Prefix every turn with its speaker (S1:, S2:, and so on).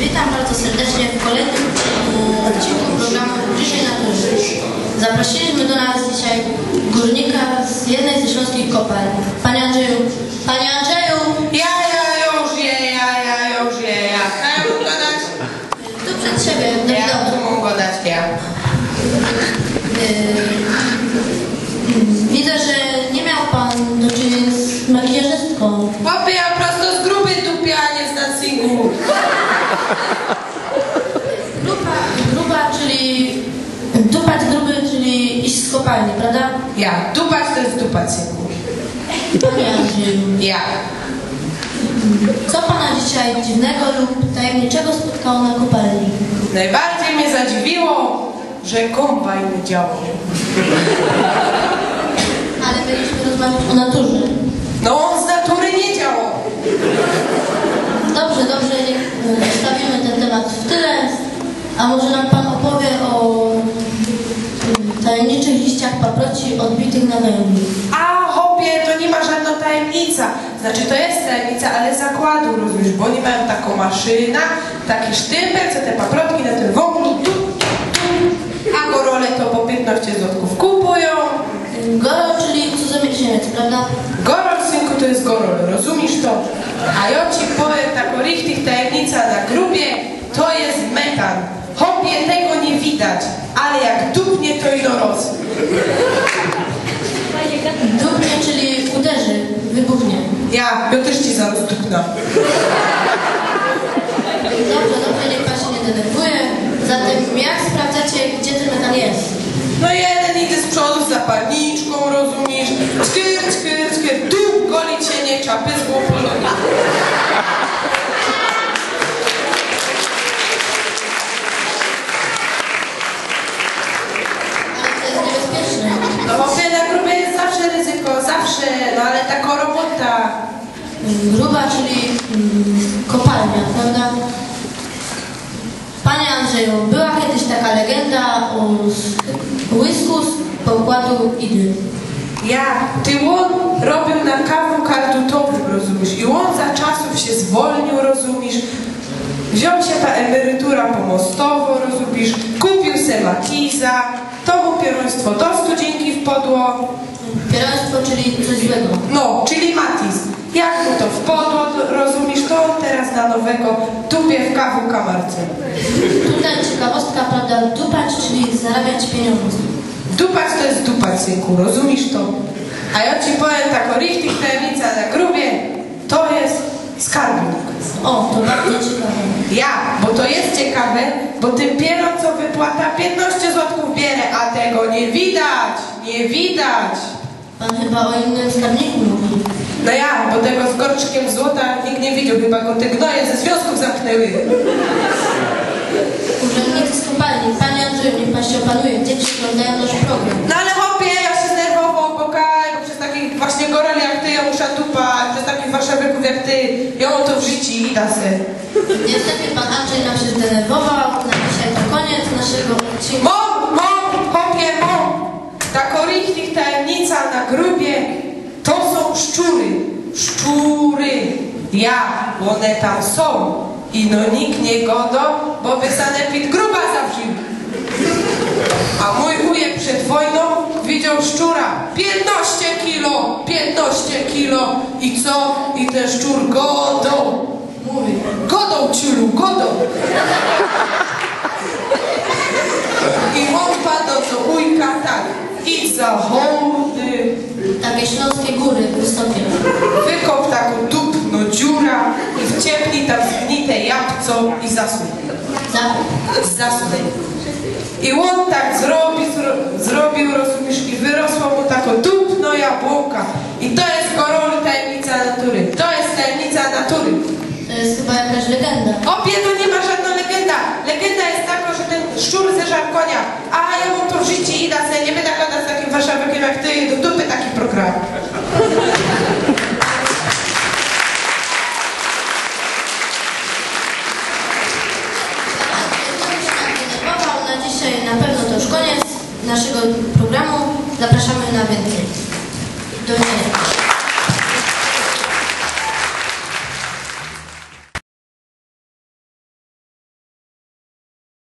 S1: Witam bardzo serdecznie w kolejnym odcinku programu Dzisiaj na Górze. Zaprosiliśmy do nas dzisiaj górnika z jednej ze śląskich kopalń. Panie Andrzeju, Panie Andrzeju,
S2: Ja, ja już je, ja, ja już je, ja. A ja mogę dać?
S1: tu przed siebie, do
S2: Ja
S1: widoku.
S2: mogę dać, ja.
S1: Gruba, gruba, czyli dupać gruby, czyli iść z kopalni, prawda?
S2: Ja, dupać to jest dupać.
S1: Panie.
S2: Ja.
S1: Co pana dzisiaj dziwnego lub tajemniczego spotkało na kopalni?
S2: Najbardziej mnie zadziwiło, że kombajn działał.
S1: Ale mieliśmy rozmawiać o naturze.
S2: No on z natury nie działał.
S1: Dobrze, dobrze, niech e, zostawimy ten temat w tyle. A może nam pan opowie o e, tajemniczych liściach paproci odbitych na węglu?
S2: A hopie, to nie ma żadna tajemnica. Znaczy to jest tajemnica, ale zakładu, rozumiesz, bo oni mają taką maszynę, taki sztympel, co te paprotki na tym wąglu, a gorole to po 15 złotków kupują.
S1: Goro, czyli cudzoziemiec, prawda?
S2: Gorol, synku, to jest gorol, rozumiesz to? A ja ci powiem taką richtig tajemnica na grubie, to jest metan. Hopie, tego nie widać, ale jak dupnie, to ino roz.
S1: Dupnie, czyli uderzy, wybuchnie.
S2: Ja, ja też ci zaraz dupnę.
S1: Dobrze, dobrze, niech pan się nie denerwuje. Zatem jak sprawdzacie, gdzie ten metan jest?
S2: No jeden idzie z przodu z no ale taka robota.
S1: Gruba, czyli mm, kopalnia, prawda? Panie Andrzeju, była kiedyś taka legenda o łysku z pokładu Idy.
S2: Ja, ty on robił na kawu kardutowym, rozumiesz? I on za czasów się zwolnił, rozumiesz? Wziął się ta emerytura pomostowo, rozumiesz? Kupił se matiza, to mu pieruństwo do wpadło.
S1: Pierństwo, czyli coś złego.
S2: No, czyli matiz. Jak mu to wpadło, rozumiesz? To on teraz na nowego tupie w kawu kamarce.
S1: Tutaj ciekawostka, prawda? Dupać, czyli zarabiać pieniądze.
S2: Dupać to jest dupać, synku, rozumiesz to? A ja ci powiem taką richtig tajemnica na grubie, to jest skarbnik.
S1: O, to bardzo ciekawe.
S2: Ja, bo to jest ciekawe, bo tym pieron co wypłata 15 złotków bierę, a tego nie widać, nie widać.
S1: Pan chyba o innym skarbniku mówi.
S2: No ja, bo tego z gorczkiem złota nikt nie widział, chyba go te gnoje ze związków zamknęły.
S1: Urzędnicy z kopalni. Panie Andrzeju, niech pan się opanuje. Dzieci oglądają nasz program.
S2: No ale hopie, ja się zdenerwował, bo przez takich właśnie gorel jak ty, ja muszę dupać, przez takich warszawiaków jak ty, mam to w życiu i da se.
S1: Niestety pan Andrzej nam się zdenerwował. Na dzisiaj to koniec naszego odcinka.
S2: Mom, mom, hopie, mom, taką richtig grubie, to są szczury, szczury, ja, one tam są i no nikt nie godo, bo by sanepid gruba zawrzył. A mój wujek przed wojną widział szczura 15 kilo, 15 kilo i co? I ten szczur godą. Mówi, godą ciulu, godą. I on padał do wujka tak i za hołdy
S1: Takie śląskie góry wysokie.
S2: wykop taką dupno dziura i wciepli tam zgnite jabłco i zasłuch.
S1: Za,
S2: Zasłuch. I on tak zrobi, zro, zrobił, rozumiesz, i wyrosła mu taką dupno jabłka. I to jest korol tajemnica natury. To jest tajemnica natury.
S1: to jest chyba jakaś legenda.
S2: Opie to nie ma żadna legenda. Legenda jest taka, że ten szczur zeżarł konia. A ja mam to w życiu i da se, nie będę gadać warszawiakiem jak ty, do dupy taki program.
S1: Na dzisiaj na pewno to już koniec naszego programu. Zapraszamy na więcej. Do widzenia.